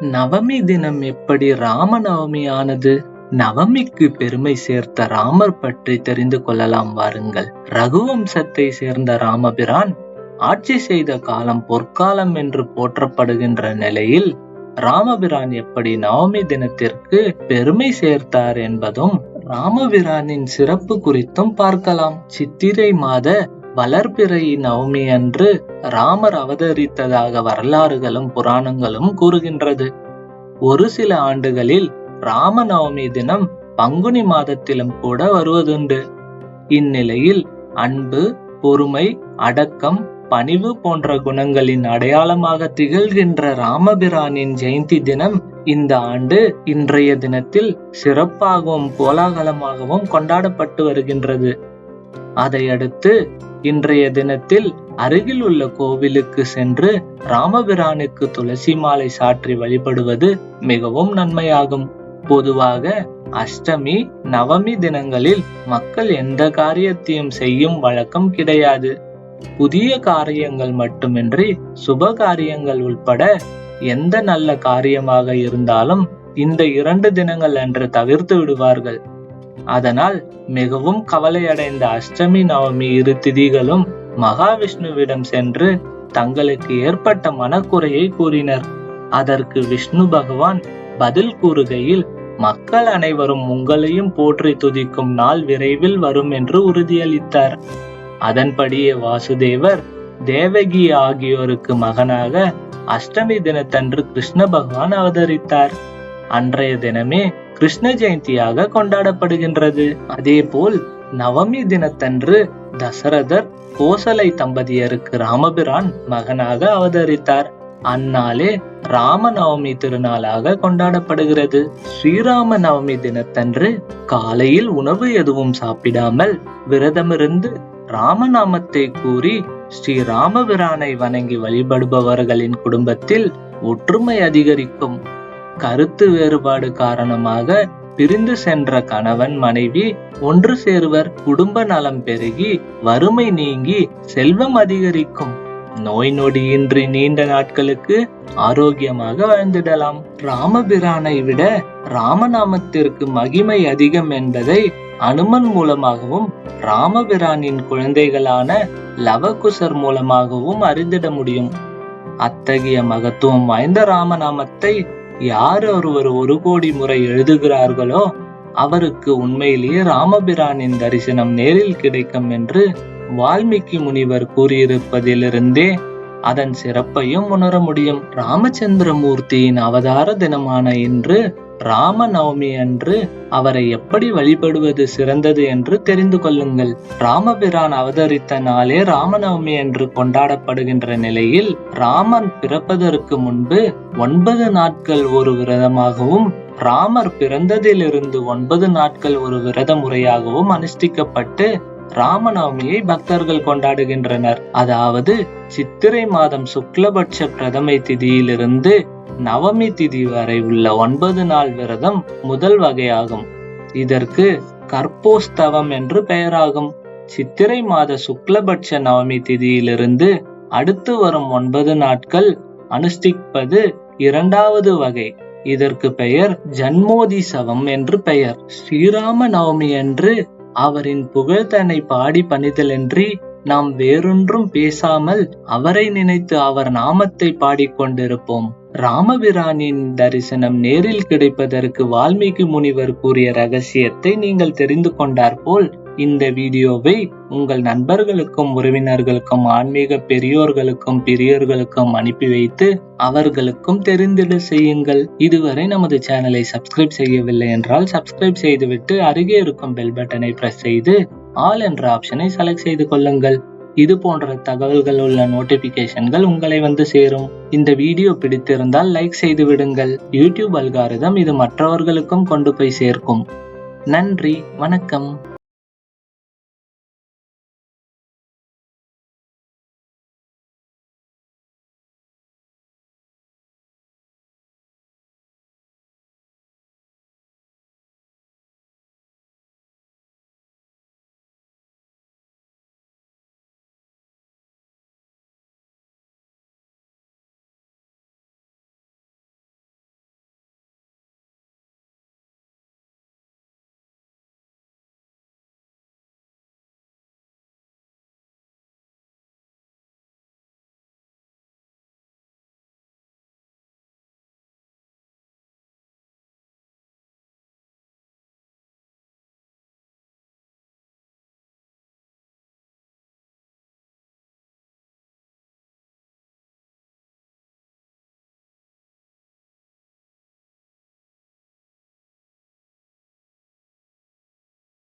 நவமி தினம் எப்படி ராமநவமி ஆனது? நவமிக்கு பெருமை சேர்த்த ராமர் பற்றி தெரிந்து கொள்ளலாம் வாருங்கள். ரகுவம்சத்தை சேர்ந்த ராமபிரான் ஆட்சி செய்த காலம் பொற்காலம் என்று போற்றப்படுகின்ற நிலையில் ராமபிரான் எப்படி நவமி தினத்திற்கு பெருமை சேர்த்தார் என்பதும் ராமபிரானின் சிறப்பு குறித்தும் பார்க்கலாம். சித்திரை மாத வளர்பிறை நவமி அன்று ராமர் அவதரித்ததாக வரலாறுகளும் புராணங்களும் கூறுகின்றது. ஒரு சில ஆண்டுகளில் ராமநவமி தினம் பங்குனி மாதத்திலும் கூட வருவதுண்டு. இந்நிலையில் அன்பு பொறுமை அடக்கம் பணிவு போன்ற குணங்களின் அடையாளமாக திகழ்கின்ற ராமபிரானின் ஜெயந்தி தினம் இந்த ஆண்டு இன்றைய தினத்தில் சிறப்பாகவும் கோலாகலமாகவும் கொண்டாடப்பட்டு வருகின்றது. அதையடுத்து இன்றைய தினத்தில் அருகில் உள்ள கோவிலுக்கு சென்று ராமபிரானுக்கு துளசி மாலை சாற்றி வழிபடுவது மிகவும் நன்மையாகும். பொதுவாக அஷ்டமி நவமி தினங்களில் மக்கள் எந்த காரியத்தையும் செய்யும் வழக்கம் கிடையாது. புதிய காரியங்கள் மட்டுமின்றி சுப காரியங்கள் உட்பட எந்த நல்ல காரியமாக இருந்தாலும் இந்த இரண்டு தினங்கள் அன்று தவிர்த்து விடுவார்கள். அதனால் மிகவும் கவலையடைந்த அஷ்டமி நவமி இரு திதிகளும் மகாவிஷ்ணுவிடம் சென்று தங்களுக்கு ஏற்பட்ட மனக்குறையை கூறினர். அதற்கு விஷ்ணு பகவான் பதில் கூறுகையில் மக்கள் அனைவரும் உங்களையும் போற்றி துதிக்கும் நாள் விரைவில் வரும் என்று உறுதியளித்தார். அதன்படியே வாசுதேவர் தேவகி ஆகியோருக்கு மகனாக அஷ்டமி தினத்தன்று கிருஷ்ண பகவான் அவதரித்தார். அன்றைய தினமே கிருஷ்ண ஜெயந்தியாக கொண்டாடப்படுகின்றது. அதேபோல் நவமி தினத்தன்று தசரதர் கோசலை தம்பதியருக்கு ராமபிரான் மகனாக அவதரித்தார். அந்நாளே ராமநவமி திருநாளாக கொண்டாடப்படுகிறது. ஸ்ரீராம நவமி தினத்தன்று காலையில் உணவு எதுவும் சாப்பிடாமல் விரதமிருந்து ராமநாமத்தை கூறி ஸ்ரீ ராமபிரானை வணங்கி வழிபடுபவர்களின் குடும்பத்தில் ஒற்றுமை அதிகரிக்கும். கருத்து வேறுபாடு காரணமாக பிரிந்து சென்ற கணவன் மனைவி ஒன்று சேர்வர் குடும்ப நலம் பெருகி வறுமை நீங்கி செல்வம் அதிகரிக்கும். நோய் நொடியின்றி நீண்ட நாட்களுக்கு ஆரோக்கியமாக வாழ்ந்திடலாம். ராமபிரானை விட ராமநாமத்திற்கு மகிமை அதிகம் என்பதை அனுமன் மூலமாகவும் ராமபிரானின் குழந்தைகளான லவகுசர் மூலமாகவும் அறிந்திட முடியும். அத்தகைய மகத்துவம் வாய்ந்த ராமநாமத்தை யார் ஒருவர் ஒரு கோடி முறை எழுதுகிறார்களோ அவருக்கு உண்மையிலேயே ராமபிரானின் தரிசனம் நேரில் கிடைக்கும் என்று வால்மீகி முனிவர் கூறியிருப்பதிலிருந்தே அதன் சிறப்பையும் உணர முடியும். ராமச்சந்திரமூர்த்தியின் அவதார தினமான இன்று ராமநவமி அன்று அவரை எப்படி வழிபடுவது சிறந்தது என்று தெரிந்து கொள்ளுங்கள். ராமபிரான் அவதரித்த நாளே ராமநவமி என்று கொண்டாடப்படுகின்ற நிலையில் ராமன் பிறப்பதற்கு முன்பு ஒன்பது நாட்கள் ஒரு விரதமாகவும் ராமர் பிறந்ததிலிருந்து ஒன்பது நாட்கள் ஒரு விரத முறையாகவும் அனுஷ்டிக்கப்பட்டு ராமநவமியை பக்தர்கள் கொண்டாடுகின்றனர். அதாவது சித்திரை மாதம் சுக்லபட்ச பிரதமை திதியிலிருந்து நவமி திதி வரை உள்ள ஒன்பது நாள் விரதம் முதல் வகையாகும். இதற்கு கற்போஸ்தவம் என்று பெயராகும். சித்திரை மாத சுக்லபட்ச நவமி திதியிலிருந்து அடுத்து வரும் ஒன்பது நாட்கள் அனுஷ்டிப்பது இரண்டாவது வகை. இதற்கு பெயர் ஜன்மோதிசவம் என்று பெயர். ஸ்ரீராம நவமி என்று அவரின் புகழ்தனை பாடி பணிதலன்றி நாம் வேறொன்றும் பேசாமல் அவரை நினைத்து அவர் நாமத்தை பாடிக்கொண்டிருப்போம். ராமபிரானின் தரிசனம் நேரில் கிடைப்பதற்கு வால்மீகி முனிவர் கூறிய ரகசியத்தை நீங்கள் தெரிந்து கொண்டார் போல் இந்த வீடியோவை உங்கள் நண்பர்களுக்கும் உறவினர்களுக்கும் ஆன்மீக பெரியோர்களுக்கும் பெரியோர்களுக்கும் அனுப்பி வைத்து அவர்களுக்கும் தெரிந்திட செய்யுங்கள். இதுவரை நமது சேனலை சப்ஸ்கிரைப் செய்யவில்லை என்றால் சப்ஸ்கிரைப் செய்துவிட்டு அருகே இருக்கும் பெல் பட்டனை பிரஸ் செய்து ஆல் என்ற ஆப்ஷனை செலக்ட் செய்து கொள்ளுங்கள். இது போன்ற தகவல்கள் உள்ள நோட்டிபிகேஷன்கள் உங்களை வந்து சேரும். இந்த வீடியோ பிடித்திருந்தால் லைக் செய்து விடுங்கள். யூடியூப் அல்காரிதம் இது மற்றவர்களுக்கும் கொண்டு போய் சேர்க்கும். நன்றி வணக்கம்.